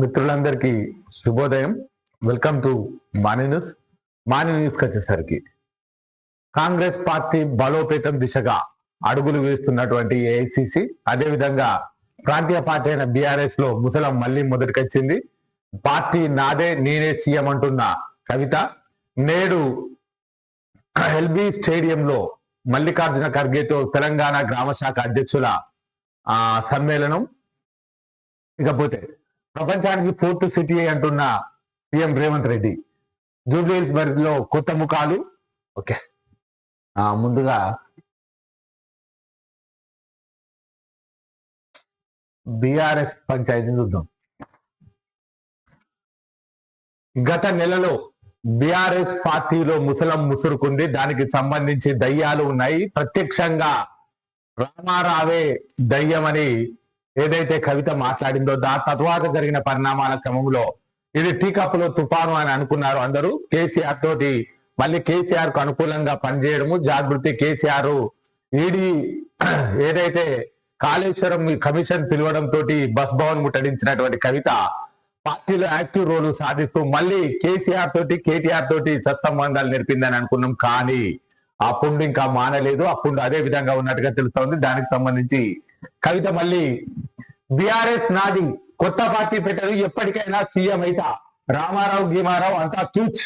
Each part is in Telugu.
మిత్రులందరికీ శుభోదయం. వెల్కమ్ టు మాని న్యూస్ మాని న్యూస్కి వచ్చేసరికి కాంగ్రెస్ పార్టీ బలోపేతం దిశగా అడుగులు వేస్తున్నటువంటి ఏఐసిసి అదేవిధంగా ప్రాంతీయ పార్టీ అయిన బీఆర్ఎస్లో ముసలం మళ్ళీ మొదటికొచ్చింది. పార్టీ నాదే నేనే సీఎం అంటున్న కవిత. నేడు ఎల్బి స్టేడియంలో మల్లికార్జున ఖర్గేతో తెలంగాణ గ్రామ శాఖ అధ్యక్షుల ఆ సమ్మేళనం. ఇకపోతే ప్రపంచానికి ఫోర్త్ సిటీ అంటున్న CM Revanth Reddy Jubilee Hills బరిలో కొత్త ముఖాలు. ఓకే. ముందుగా బీఆర్ఎస్ పంచాయతీ చూద్దాం. గత నెలలో బీఆర్ఎస్ పార్టీలో ముసలం ముసురుకుంది. దానికి సంబంధించి దయ్యాలు ఉన్నాయి. ప్రత్యక్షంగా రామారావే దయ్యమని ఏదైతే కవిత మాట్లాడిందో దా తర్వాత జరిగిన పరిణామాల క్రమంలో ఇది టీ తుఫాను అని అనుకున్నారు అందరూ. కేసీఆర్ తోటి మళ్ళీ కేసీఆర్కు అనుకూలంగా పనిచేయడము జాగృతి కేసీఆర్. ఈడీ ఏదైతే కాళేశ్వరం కమిషన్ పిలవడం తోటి బస్ భవన్ ముట్టడించినటువంటి కవిత పార్టీలో యాక్టివ్ రోల్ సాధిస్తూ మళ్ళీ కేసీఆర్ తోటి కేటీఆర్ తోటి సత్సంబంధాలు నేర్పిందని అనుకున్నాం కానీ అప్పుడు ఇంకా మానలేదు. అప్పుడు అదే విధంగా ఉన్నట్టుగా తెలుస్తోంది. దానికి సంబంధించి కవిత మళ్ళీ బిఆర్ఎస్ నాది కొత్త పార్టీ పెట్టరు ఎప్పటికైనా సీఎం అయితా. రామారావు గీమారావు అంతా తూచ్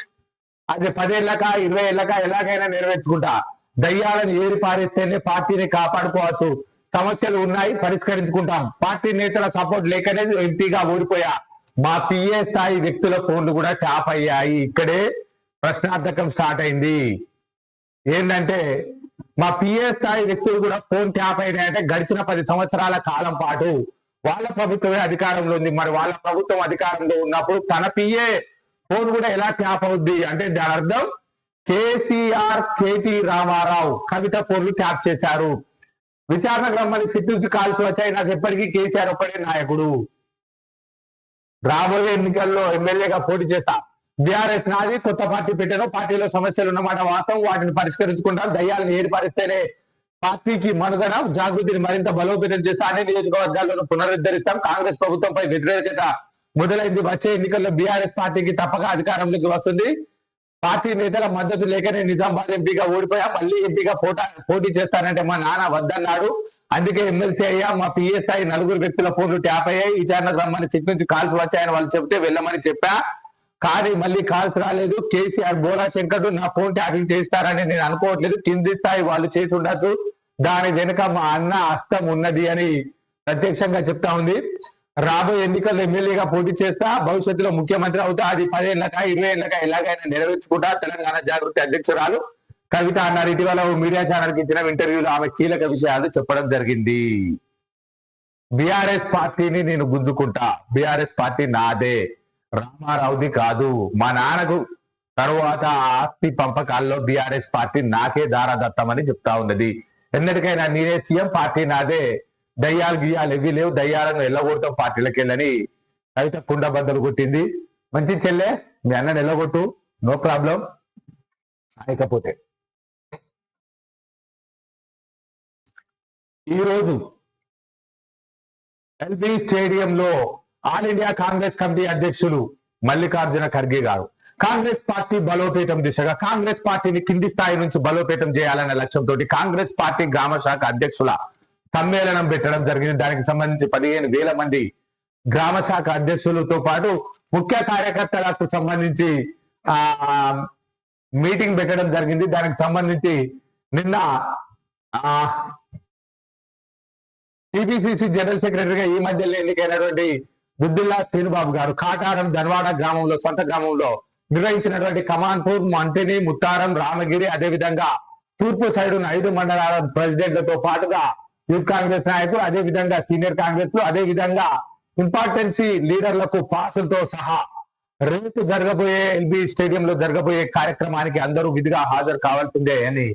అది పదేళ్ళక ఇరవై ఏళ్ళక ఎలాగైనా నెరవేర్చుకుంటా. దయ్యాలను ఏరి పారేస్తేనే పార్టీని కాపాడుకోవచ్చు. సమస్యలు ఉన్నాయి పరిష్కరించుకుంటాం. పార్టీ నేతల సపోర్ట్ లేకనే ఎంపీగా ఓడిపోయా మా పిఏ స్థాయి వ్యక్తుల ఫోన్లు కూడా ట్యాప్ అయ్యాయి ఇక్కడే ప్రశ్నార్థకం స్టార్ట్ అయింది. ఏంటంటే మా పిఏ స్థాయి వ్యక్తులు కూడా ఫోన్ ట్యాప్ అయినాయంటే గడిచిన పది సంవత్సరాల కాలం పాటు వాళ్ళ ప్రభుత్వమే అధికారంలో ఉంది. మరి వాళ్ళ ప్రభుత్వం అధికారంలో ఉన్నప్పుడు తన పిఏ ఫోన్ కూడా ఎలా ట్యాప్ అవుద్ది? అంటే దాని అర్థం కేసీఆర్ కేటీ రామారావు కవిత ఫోన్లు ట్యాప్ చేశారు. విచారణకు రమ్మని సిట్ నుంచి కాల్సి వచ్చాయి. నాకు ఎప్పటికీ కేసీఆర్ ఒక్కడే నాయకుడు. రాబోయే ఎన్నికల్లో ఎమ్మెల్యేగా పోటీ చేస్తా. బీఆర్ఎస్ నాది కొత్త పార్టీ పెట్టాను. పార్టీలో సమస్యలు ఉన్నమాట. వాస్తవం వాటిని పరిష్కరించకుండా దయ్యాలను ఏర్పరిస్తేనే పార్టీకి మనుగడ జాగృతిని మరింత బలోపేతం చేస్తా అన్ని నియోజకవర్గాలను పునరుద్ధరిస్తాం. కాంగ్రెస్ ప్రభుత్వంపై వ్యతిరేకత మొదలైంది. వచ్చే ఎన్నికల్లో బీఆర్ఎస్ పార్టీకి తప్పక అధికారంలోకి వస్తుంది. పార్టీ నేతల మద్దతు లేకనే నిజామాబాద్ ఎంపీగా ఓడిపోయా. మళ్ళీ ఎంపీగా పోటా పోటీ చేస్తానంటే మా నాన్న వద్దన్నాడు. అందుకే ఎమ్మెల్సీ అయ్యా మా పిఏ స్థాయి నలుగురు వ్యక్తుల ఫోన్లు ట్యాప్ అయ్యాయి. విచారణకు రమ్మని చిట్ నుంచి కాల్స్ వచ్చాయని వాళ్ళు చెప్తే వెళ్ళమని చెప్పా. కాదు మళ్ళీ కాల్స్ రాలేదు. కేసీఆర్ బోలా శంకర్ నా ఫోన్ ట్యాపింగ్ చేస్తారని నేను అనుకోవట్లేదు. కింది స్థాయి వాళ్ళు చేసి ఉండొచ్చు దాని వెనుక మా అన్న హస్తం ఉన్నది అని ప్రత్యక్షంగా చెప్తా ఉంది. రాబోయే ఎన్నికల్లో ఎమ్మెల్యేగా పోటీ చేస్తా భవిష్యత్తులో ముఖ్యమంత్రి అవుతా. అది పదేళ్ళక ఇరవై ఏళ్ళక ఎలాగైనా నెరవేర్చుకుంటా. తెలంగాణ జాగృతి అధ్యక్షురాలు కవిత అన్నారు. ఇటీవల మీడియా ఛానల్కి ఇచ్చిన ఇంటర్వ్యూలో ఆమె కీలక విషయాలు చెప్పడం జరిగింది. బీఆర్ఎస్ పార్టీని నేను గుంజుకుంటా. బీఆర్ఎస్ పార్టీ నాదే. రామారావుది కాదు. మా నాన్నకు తరువాత ఆస్తి పంపకాల్లో బీఆర్ఎస్ పార్టీ నాకే దారాదత్తమని చెప్తా ఉన్నది. ఎన్నటికైనా నేనే సీఎం పార్టీ నాదే. దయ్యాలు గియ్యాలు ఇవి లేవు. దయ్యాలను ఎల్లగొడతాం పార్టీలకెళ్ళని. కవిత కుండ బద్దలు కొట్టింది. మంచి చెల్లె మీ అన్న ఎల్లగొట్టు. No problem. ఆయకపోతే ఈరోజు ఎల్బీ స్టేడియంలో ఆల్ ఇండియా కాంగ్రెస్ కమిటీ అధ్యక్షులు మల్లికార్జున ఖర్గే గారు. కాంగ్రెస్ పార్టీ బలోపేతం దిశగా కాంగ్రెస్ పార్టీని కింది స్థాయి నుంచి బలోపేతం చేయాలనే లక్ష్యంతో కాంగ్రెస్ పార్టీ గ్రామ శాఖ అధ్యక్షుల సమ్మేళనం పెట్టడం జరిగింది. దానికి సంబంధించి పదిహేను వేల మంది గ్రామ శాఖ అధ్యక్షులతో పాటు ముఖ్య కార్యకర్తలకు సంబంధించి ఆ మీటింగ్ పెట్టడం జరిగింది. దానికి సంబంధించి నిన్న ఆ టిపిసిసి జనరల్ సెక్రటరీగా ఈ మధ్యలో ఎన్నికైనటువంటి బుద్దుల్లా శ్రీనుబాబు గారు కాటారం ధన్వాడ గ్రామంలో సొంత గ్రామంలో నిర్వహించినటువంటి కమాన్పూర్ మంటిని ముత్తారం రామగిరి అదేవిధంగా తూర్పు సైడ్ ఐదు మండలాల ప్రెసిడెంట్లతో పాటుగా యూత్ కాంగ్రెస్ నాయకులు అదే విధంగా సీనియర్ కాంగ్రెస్లు అదే విధంగా ఇంపార్టెన్సీ లీడర్లకు పాసులతో సహా రేపు జరగబోయే ఎల్బి స్టేడియం లో జరగబోయే కార్యక్రమానికి అందరూ విధిగా హాజరు కావాల్సిందే అని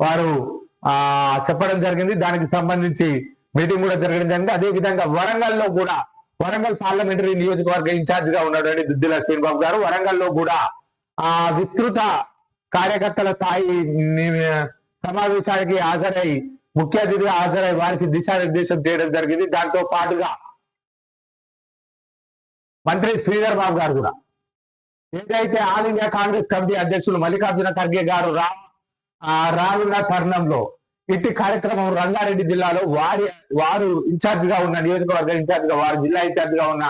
వారు ఆ చెప్పడం జరిగింది. దానికి సంబంధించి మీటింగ్ కూడా జరగడం జరిగింది. అదే విధంగా వరంగల్లో కూడా వరంగల్ పార్లమెంటరీ నియోజకవర్గ ఇన్ఛార్జ్గా ఉన్నటువంటి దుద్దిల శ్రీనిబాబు గారు. వరంగల్లో కూడా ఆ విస్తృత కార్యకర్తల స్థాయి సమావేశానికి హాజరై ముఖ్య అతిథిగా హాజరై వారికి దిశానిర్దేశం చేయడం జరిగింది. దాంతో పాటుగా మంత్రి శ్రీధర్ బాబు గారు కూడా. ఏదైతే ఆల్ ఇండియా కాంగ్రెస్ కమిటీ అధ్యక్షులు మల్లికార్జున ఖర్గే గారు రా రానున్న తరుణంలో ఇట్టి కార్యక్రమం రంగారెడ్డి జిల్లాలో వారి వారు ఇన్ఛార్జ్గా ఉన్న నియోజకవర్గ ఇన్ఛార్జ్గా వారి జిల్లా ఇన్ఛార్జ్గా ఉన్న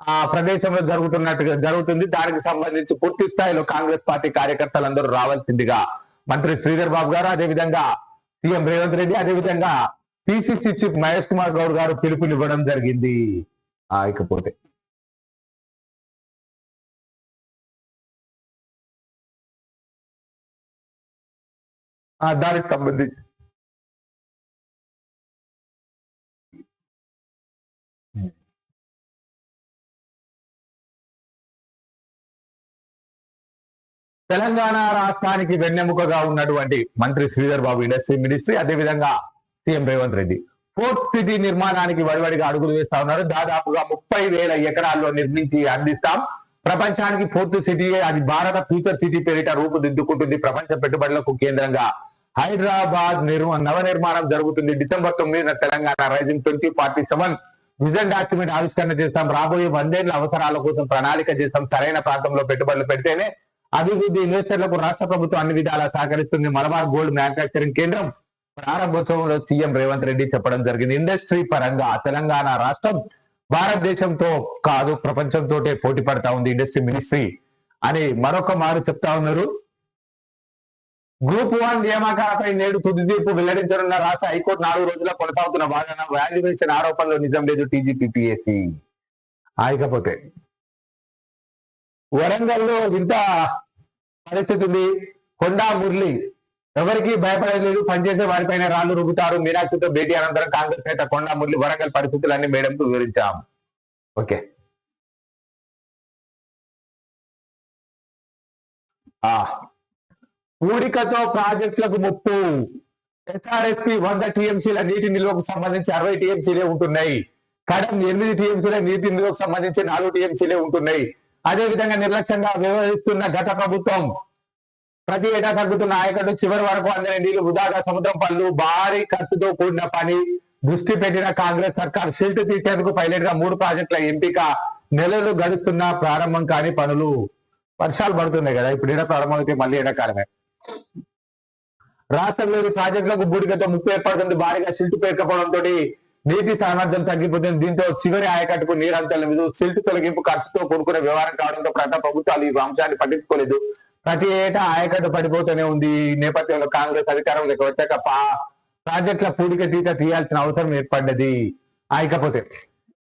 ఆ ప్రదేశంలో జరుగుతున్నట్టుగా జరుగుతుంది. దానికి సంబంధించి పూర్తి స్థాయిలో కాంగ్రెస్ పార్టీ కార్యకర్తలందరూ రావాల్సిందిగా మంత్రి శ్రీధర్ బాబు గారు అదేవిధంగా సీఎం రేవంత్ రెడ్డి అదేవిధంగా పిసిసి చీఫ్ మహేష్ కుమార్ గౌడ్ గారు పిలుపునివ్వడం జరిగింది. ఇకపోతే దానికి సంబంధించి తెలంగాణ రాష్ట్రానికి వెన్నెముకగా ఉన్నటువంటి మంత్రి శ్రీధర్ బాబు ఇండస్ట్రీ మినిస్ట్రీ అదేవిధంగా CM Revanth Reddy. Fourth city నిర్మాణానికి వడివడిగా అడుగులు వేస్తా ఉన్నారు. దాదాపుగా ముప్పై వేల ఎకరాల్లో నిర్మించి అందిస్తాం. ప్రపంచానికి ఫోర్త్ సిటీ అది భారత ఫ్యూచర్ సిటీ పేరిట రూపుదిద్దుకుంటుంది. ప్రపంచ పెట్టుబడులకు కేంద్రంగా హైదరాబాద్ నిర్మ నవ నిర్మాణం జరుగుతుంది. డిసెంబర్ తొమ్మిదిన Telangana rising twenty forty seven vision document ఆవిష్కరణ చేస్తాం. రాబోయే వందేళ్ళ అవసరాల కోసం ప్రణాళిక చేస్తాం. సరైన ప్రాంతంలో పెట్టుబడులు పెడితేనే అభివృద్ధి ఇన్వెస్టర్లకు రాష్ట్ర ప్రభుత్వం అన్ని విధాలా సహకరిస్తుంది. మలబార్ గోల్డ్ మ్యానుఫాక్చరింగ్ కేంద్రం ప్రారంభోత్సవంలో సీఎం రేవంత్ రెడ్డి చెప్పడం జరిగింది. ఇండస్ట్రీ పరంగా తెలంగాణ రాష్ట్రం భారతదేశంతో కాదు ప్రపంచంతో పోటీ పడతా ఉంది. ఇండస్ట్రీ మినిస్ట్రీ అని మరొక మారు చెప్తా ఉన్నారు. గ్రూప్ వన్ నియామకాలపై నేడు తుది తీర్పు వెల్లడించనున్న రాష్ట్ర హైకోర్టు నాలుగు రోజుల కొనసాగుతున్న వాదన వాల్యుయేషన్ ఆరోపణలు నిజం లేదు టీజీపీపీఎస్సీ ఆయకపోతే వరంగల్లో ఇంత పరిస్థితి ఉంది. కొండా మురళి ఎవరికి భయపడలేదు పనిచేసే వారిపైన రాళ్ళు రుబ్బుతారు. మీనాక్షితో భేటీ అనంతరం కాంగ్రెస్ నేత కొండా మురళి వరంగల్ పరిస్థితులన్నీ మేడంకు వివరించాం. ఓకే. ఆ. పూడికతో ప్రాజెక్టులకు ముప్పు. ఎస్ఆర్ఎస్పి వంద టీఎంసీల నీటి నిల్వకు సంబంధించి అరవై టీఎంసీలే ఉంటున్నాయి. కడం ఎనిమిది టీఎంసీల నీటి నిల్వకు సంబంధించి నాలుగు టీఎంసీలే ఉంటున్నాయి. అదే విధంగా నిర్లక్ష్యంగా వ్యవహరిస్తున్న గత ప్రభుత్వం. ప్రతి ఏటా తగ్గుతున్న ఆయకట్టు చివరి వరకు అందిన నీళ్ళు వృధాగా సముద్రం పనులు భారీ ఖర్చుతో కూడిన పని దృష్టి పెట్టిన కాంగ్రెస్ సర్కార్ షిల్ట్ తీసేందుకు పైలట్గా మూడు ప్రాజెక్టుల ఎంపిక నెలలు గడుస్తున్న ప్రారంభం కాని పనులు. వర్షాలు పడుతున్నాయి కదా ఇప్పుడు ఎండ ప్రారంభమైతే మళ్ళీ ఎండాకాలమే. రాష్ట్రంలోని ప్రాజెక్టులకు బూడికతో ముప్పు ఏర్పడుతుంది. భారీగా షిల్ట్ పేర్కపోవడంతో నీటి సామర్థ్యం తగ్గిపోతుంది దీంతో చివరి ఆయకట్టుకు నీరంతల మీద సిల్ట్ తొలగింపు ఖర్చుతో కూడుకునే వ్యవహారం కావడంతో ప్రతి ప్రభుత్వాలు ఈ అంశాన్ని పట్టించుకోలేదు. ప్రతి ఏటా ఆయకట్టు పడిపోతూనే ఉంది. ఈ నేపథ్యంలో కాంగ్రెస్ అధికారంలోకి వచ్చాక ప్రాజెక్టుల పూడిక తీత తీయాల్సిన అవసరం ఏర్పడ్డది. ఆయకపోతే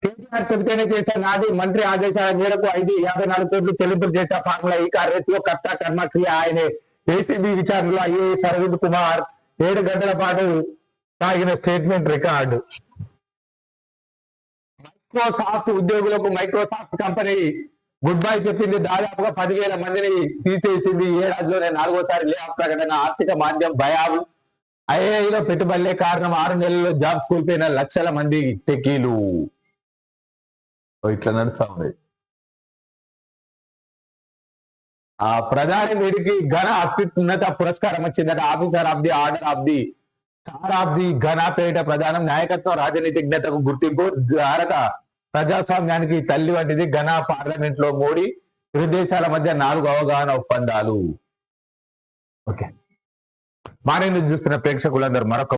కేసీఆర్ చెబితేనే చేసే నాది. మంత్రి ఆదేశాల మేరకు ఐదు యాభై నాలుగు కోట్లు చెల్లింపులు చేసిన ఫార్ములా ఈ కార్యక్రమంలో కర్త కర్మక్రియ ఆయనే. ఏసీబీ విచారణలో ఐఏఎస్ అరవింద్ కుమార్ ఏడు గంటల పాటు సాగిన స్టేట్మెంట్ రికార్డు. మైక్రోసాఫ్ట్ ఉద్యోగులకు మైక్రోసాఫ్ట్ కంపెనీ గుడ్ బై చెప్పింది. దాదాపుగా పదివేల మందిని తీసేసింది ఈ ఏడాదిలోనే నాలుగోసారి లే ఆఫ్ ప్రకటన ఆర్థిక మాధ్యం భయాలు ఐఐలో పెట్టుబడులే కారణం ఆరు నెలల్లో జాబ్స్ కోల్పోయిన లక్షల మంది టెక్కీలు. ఇట్లా నడుస్తా ఉంది. ఆ ప్రధాని వీడికి ఘన అత్యున్నత పురస్కారం వచ్చిందట. Officer of the order of the star of the Ghana పేరిట ప్రధానం నాయకత్వం రాజనీతిజ్ఞతకు గుర్తింపు. భారత ప్రజాస్వామ్యానికి తల్లి వంటిది ఘన పార్లమెంట్లో మోడీ ఇరు దేశాల మధ్య నాలుగు అవగాహన ఒప్పందాలు. ఓకే. మారేందుకు చూస్తున్న ప్రేక్షకులందరూ మరొక